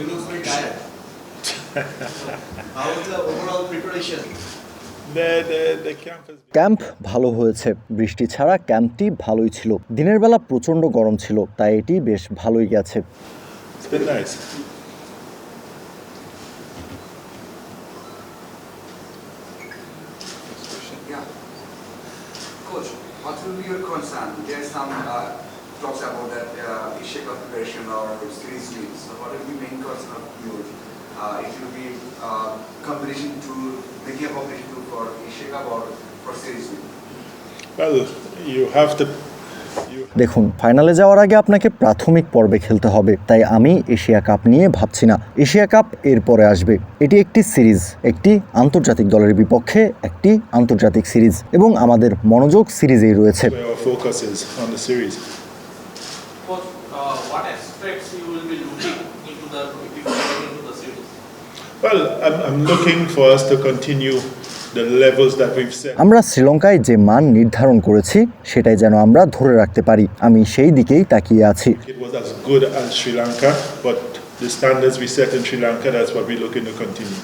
You look very tired. How was the overall preparation? Camp ভালো হয়েছে বৃষ্টি ছাড়া ক্যাম্পটি ভালোই ছিল দিনের বেলা প্রচণ্ড গরম ছিল তাই এটি বেশ ভালোই গেছে. Coach, what will be your concern? There's some uh, talks about that uh, Asia Cup preparation or series wins. So what will be main concern of yours? Uh, it will be uh, competition to making a competition to for Asia Cup or for series win. Well, you have to. দেখুন ফাইনালে যাওয়ার আগে আপনাকে প্রাথমিক পর্বে খেলতে হবে তাই আমি এশিয়া কাপ নিয়ে ভাবছি না এশিয়া কাপ এরপরে আসবে এটি একটি সিরিজ একটি আন্তর্জাতিক দলের বিপক্ষে একটি আন্তর্জাতিক সিরিজ এবং আমাদের মনোযোগ সিরিজেই রয়েছে Coach, uh, what aspects you will be looking into the into the series? Well, I'm, I'm looking for us to continue the levels that we've set. আমরা শ্রীলঙ্কায় যে মান নির্ধারণ করেছি সেটাই যেন আমরা ধরে রাখতে পারি আমি সেই দিকেই তাকিয়ে আছি It was as good as Sri Lanka, but the standards we set in Sri Lanka, that's what we're looking to continue.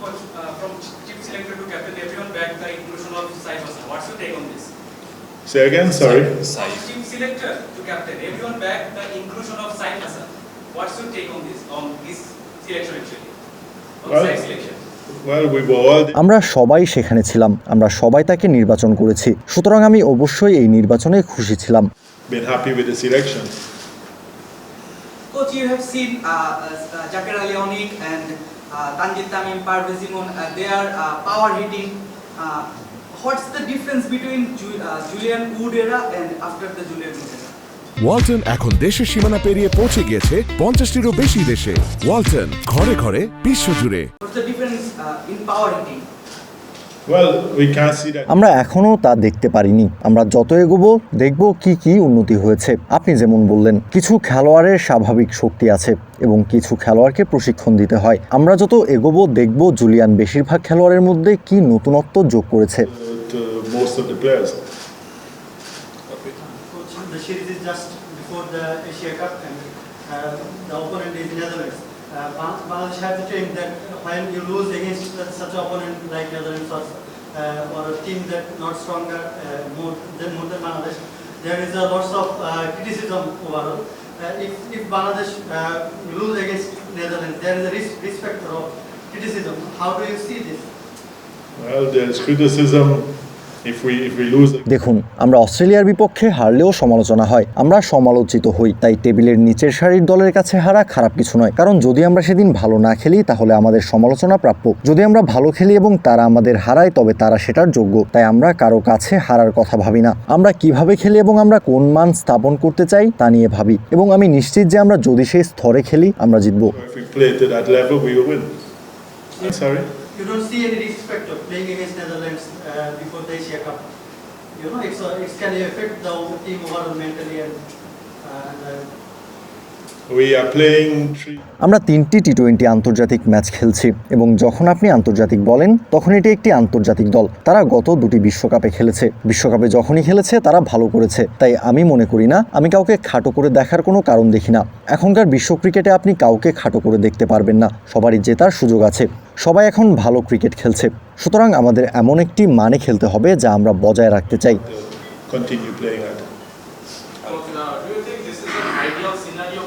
Coach, uh, from chief selector to captain, everyone backed the inclusion of Sai Hasan. What's your take on this? Say again, sorry. From chief selector to captain, everyone backed the inclusion of Sai Hasan. What's your take on this, on this selection actually? On Well- side selection? Well, we were all. আমরা সবাই সেখানে ছিলাম আমরা সবাই তাকে নির্বাচন করেছি সুতরাং আমি অবশ্যই এই নির্বাচনে খুশি ছিলাম been happy with the selection. Coach, you have seen uh, uh, Jakar Ali Onik and uh, Tanjit Tamim, Parvez Imun, uh, they are uh, power hitting. Uh, what's the difference between Ju- uh, Julian Wood era and after the Julian Wood era? Walton এখন দেশের সীমানা পেরিয়ে পৌঁছে গিয়েছে পঞ্চাশটিরও বেশি দেশে ওয়ালটন ঘরে ঘরে বিশ্বজুড়ে the difference uh, in power hitting? Well, we can't see that. আমরা এখনও তা দেখতে পারিনি আমরা যত এগোবো দেখব কি কি উন্নতি হয়েছে আপনি যেমন বললেন কিছু খেলোয়াড়ের স্বাভাবিক শক্তি আছে এবং কিছু খেলোয়াড়কে প্রশিক্ষণ দিতে হয় আমরা যত এগোবো দেখব জুলিয়ান বেশিরভাগ খেলোয়াড়ের মধ্যে কি নতুনত্ব যোগ করেছে most of the players. Coach, the series is just before the Asia Cup and uh, the opponent is Netherlands. Uh, Bangladesh have to think that when you lose against such an opponent like Netherlands or, uh, or a team that not stronger uh, more than more than Bangladesh, there is a lots of uh, criticism overall. Uh, if, if Bangladesh uh, lose against Netherlands, there is a risk, risk factor of criticism. How do you see this? Well, there's criticism দেখুন আমরা অস্ট্রেলিয়ার বিপক্ষে হারলেও সমালোচনা হয়। আমরা সমালোচিত হই তাই টেবিলের নিচের সারির দলের কাছে হারা খারাপ কিছু নয়। কারণ যদি আমরা সেদিন ভালো না খেলি তাহলে আমাদের সমালোচনা প্রাপ্য। যদি আমরা ভালো খেলি এবং তারা আমাদের হারায় তবে তারা সেটার যোগ্য। তাই আমরা কারও কাছে হারার কথা ভাবি না। আমরা কীভাবে খেলি এবং আমরা কোন মান স্থাপন করতে চাই তা নিয়ে ভাবি। এবং আমি নিশ্চিত যে আমরা যদি সেই স্তরে খেলি আমরা জিতবো। You don't see any risk factor playing against Netherlands uh, before the Asia Cup. You know, it's, uh, it's can affect the team overall mentally and, uh, and আমরা তিনটি টি টোয়েন্টি আন্তর্জাতিক ম্যাচ খেলছি এবং যখন আপনি আন্তর্জাতিক বলেন তখন এটি একটি আন্তর্জাতিক দল। তারা গত দুটি বিশ্বকাপে খেলেছে। বিশ্বকাপে যখনই খেলেছে তারা ভালো করেছে। তাই আমি মনে করি না আমি কাউকে খাটো করে দেখার কোনো কারণ দেখি না। এখনকার বিশ্ব ক্রিকেটে আপনি কাউকে খাটো করে দেখতে পারবেন না। সবারই জেতার সুযোগ আছে। সবাই এখন ভালো ক্রিকেট খেলছে। সুতরাং আমাদের এমন একটি মানে খেলতে হবে যা আমরা বজায় রাখতে চাই।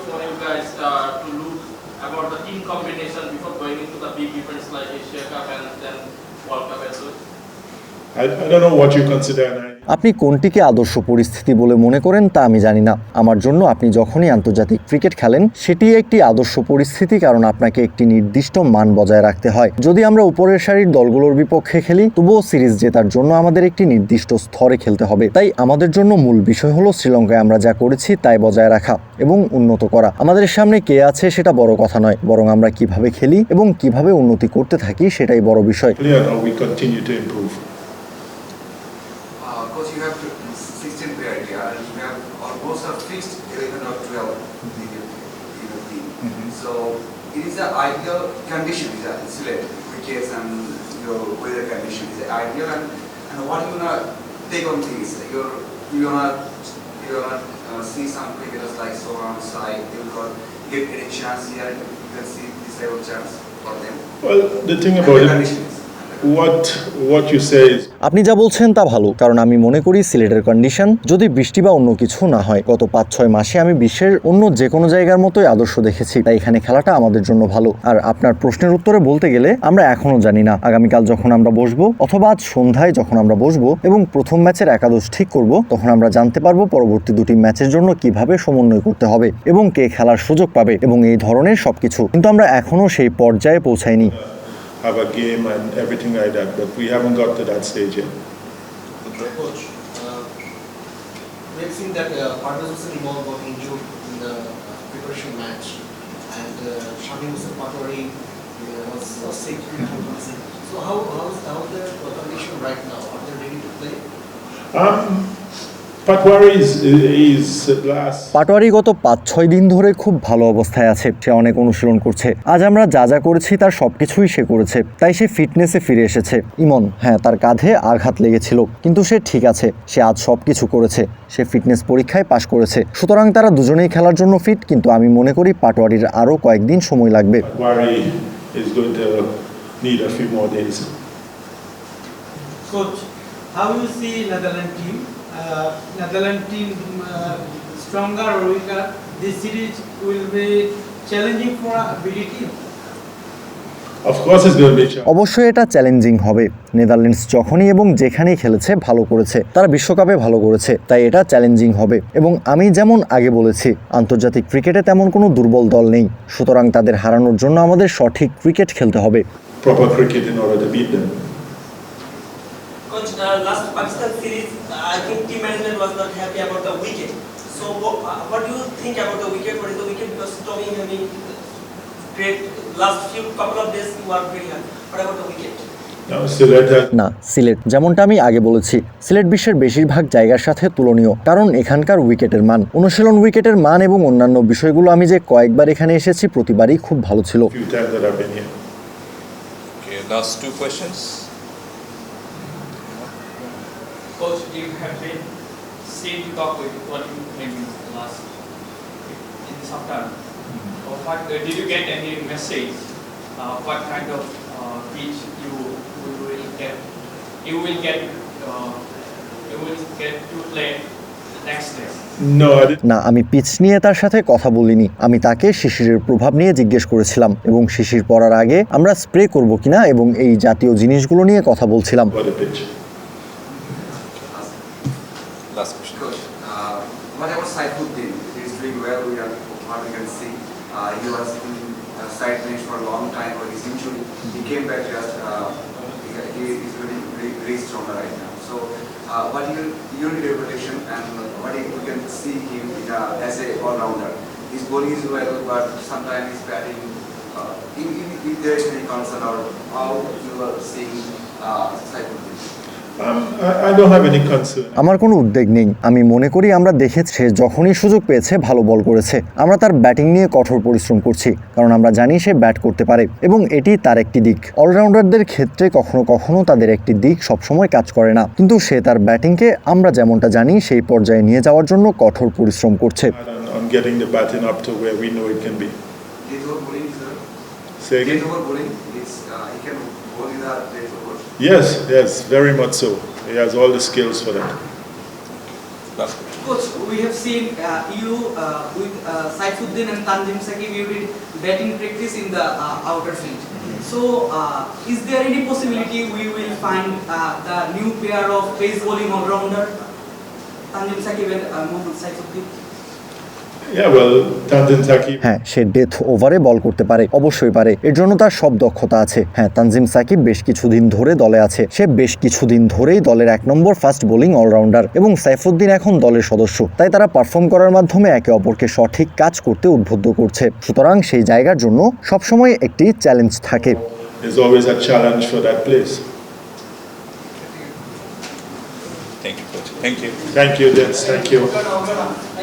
For you guys uh, to look about the team combination before going into the big events like Asia Cup and then World Cup as well? I, I don't know what you consider. আপনি কোনটিকে আদর্শ পরিস্থিতি বলে মনে করেন তা আমি জানি না। আমার জন্য আপনি যখনই আন্তর্জাতিক ক্রিকেট খেলেন, সেটি একটি আদর্শ পরিস্থিতি কারণ আপনাকে একটি নির্দিষ্ট মান বজায় রাখতে হয়। যদি আমরা উপরের সারির দলগুলোর বিপক্ষে খেলি, তবুও সিরিজ জেতার জন্য আমাদের একটি নির্দিষ্ট স্তরে খেলতে হবে। তাই আমাদের জন্য মূল বিষয় হলো শ্রীলঙ্কায় আমরা যা করেছি তাই বজায় রাখা এবং উন্নত করা। আমাদের সামনে কে আছে সেটা বড় কথা নয়, বরং আমরা কীভাবে খেলি এবং কীভাবে উন্নতি করতে থাকি সেটাই বড় বিষয়। Clear now, we continue to improve. Coach, you have 16 players here and you have almost a fixed 11 or 12 in your, in your team. So it is the ideal condition, is that select wickets and your weather condition is ideal and, and what you wanna take on things, you're, you wanna, you wanna uh, see some cricketers like Sohan, Sai, Dilkar, get any chance here, you can see this type of chance for them. Well, the thing about the it, আপনি যা বলছেন তা ভালো, কারণ আমি মনে করি সিলেটের কন্ডিশন যদি বৃষ্টি বা অন্য কিছু না হয়, গত পাঁচ ছয় মাসে আমি বিশ্বের অন্য যে কোনো জায়গার মতোই আদর্শ দেখেছি, তাই এখানে খেলাটা আমাদের জন্য ভালো। আর আপনার প্রশ্নের উত্তরে বলতে গেলে, আমরা এখনও জানি না, আগামীকাল যখন আমরা বসবো, অথবা আজ সন্ধ্যায় যখন আমরা বসবো, এবং প্রথম ম্যাচের একাদশ ঠিক করব, তখন আমরা জানতে পারব পরবর্তী দুটি ম্যাচের জন্য কীভাবে সমন্বয় করতে হবে, এবং কে খেলার সুযোগ পাবে, এবং এই ধরনের সবকিছু। কিন্তু আমরা এখনও সেই পর্যায়ে পৌঁছাইনি। Have a game and everything like that, but we haven't got to that stage yet. Coach, uh, we have seen that uh, Parvez Hussain Imam got injured in the uh, preparation match, and uh, Shamim Hussain uh, was was sick. So how how is how is their condition right now? Are they ready to play? Um, Patwari গত পাঁচ ছয় দিন ধরে খুব ভালো অবস্থায় আছে সে অনেক অনুশীলন করছে। আজ আমরা যা যা করেছি তার সবকিছুই সে করেছে তাই সে ফিটনেসে ফিরে এসেছে। ইমন হ্যাঁ তার কাঁধে আঘাত লেগেছিল কিন্তু সে ঠিক আছে সে আজ সব কিছু করেছে সে ফিটনেস পরীক্ষায় পাশ করেছে। সুতরাং তারা দুজনেই খেলার জন্য ফিট কিন্তু আমি মনে করি পাটোয়ারির আরও কয়েকদিন সময় লাগবে। Patwari is going to need a few more days. Coach, how you see Netherlands team? Netherlands team uh, stronger or weaker? This series will be challenging for a BD team. অবশ্যই এটা চ্যালেঞ্জিং হবে। Netherlands যখনই এবং যেখানেই খেলেছে ভালো করেছে। তারা বিশ্বকাপে ভালো করেছে তাই এটা চ্যালেঞ্জিং হবে। এবং আমি যেমন আগে বলেছি আন্তর্জাতিক ক্রিকেটে তেমন কোনো দুর্বল দল নেই। সুতরাং তাদের হারানোর জন্য আমাদের সঠিক ক্রিকেট খেলতে হবে। Coach, uh, last Pakistan series, uh, I think team management was not happy about the wicket. So what, uh, what do you think about the wicket? What is the wicket? Because Tommy, I mean, great. Last few couple of days you are very happy. What about the wicket? না সিলেট যেমনটা আমি আগে বলেছি সিলেট বিশ্বের বেশিরভাগ জায়গার সাথে তুলনীয় কারণ এখানকার উইকেটের মান অনুশীলন উইকেটের মান এবং অন্যান্য বিষয়গুলো আমি যে কয়েকবার এখানে এসেছি প্রতিবারই খুব ভালো ছিল a few times that I've been here. Okay, last two questions. Coach, you have been seen to talk with what you maybe last in this afternoon. Mm-hmm. Or what, uh, did you get any message? Uh, what kind of uh, pitch you, you will get? You will get. Uh, you will get to play next day. No, I didn't. না আমি pitch নিয়ে তার সাথে কথা বলিনি আমি তাকে শিশিরের প্রভাব নিয়ে জিজ্ঞেস করেছিলাম এবং শিশির পড়ার আগে আমরা স্প্রে করব কিনা এবং এই জাতীয় জিনিসগুলো নিয়ে কথা বলছিলাম what we can see. Uh, he was in uh, side bench for a long time for his injury. He came back just, uh, he, is really, really, really stronger right now. So, uh, what your revelation and what you you can see him in, uh, as a all-rounder? His bowling is well, but sometimes his batting, uh, if, if, there is any concern or how you are seeing uh? I, I don't have any concern. আমার কোনো উদ্বেগ নেই আমি মনে করি আমরা দেখেছি যখনই সুযোগ পেয়েছে ভালো বল করেছে আমরা তার ব্যাটিং নিয়ে কঠোর পরিশ্রম করছি কারণ আমরা জানি সে ব্যাট করতে পারে এবং এটি তার একটি দিক অলরাউন্ডারদের ক্ষেত্রে কখনো কখনো তাদের একটি দিক সবসময় কাজ করে না কিন্তু সে তার ব্যাটিংকে আমরা যেমনটা জানি সেই পর্যায়ে নিয়ে যাওয়ার জন্য কঠোর পরিশ্রম করছে On, on getting the batting up to where we know it can be. Death over bowling, sir? Say again? Yes, yes, very much so. He has all the skills for that. Last question. Coach, we have seen uh, you uh, with uh, Saifuddin and Tanjim Saki, you did batting practice in the uh, outer field. So, uh, is there any possibility we will find uh, the new pair of pace bowling all-rounder, Tanjim Sakib and uh, Mohammad Saifuddin? হ্যাঁ সে death ওভারে বল করতে পারে অবশ্যই পারে এর জন্য তার সব দক্ষতা আছে হ্যাঁ তানজিম সাকিব বেশ কিছুদিন ধরে দলে আছে সে বেশ কিছুদিন ধরেই দলের এক নম্বর ফাস্ট বোলিং অলরাউন্ডার এবং সাইফুদ্দিন এখন দলের সদস্য তাই তারা পারফর্ম করার মাধ্যমে একে অপরকে সঠিক কাজ করতে উদ্বুদ্ধ করছে সুতরাং সেই জায়গার জন্য সবসময় একটি চ্যালেঞ্জ থাকে There's always a challenge for that place. Thank you, coach. Thank you. Thank you, you. Thank you.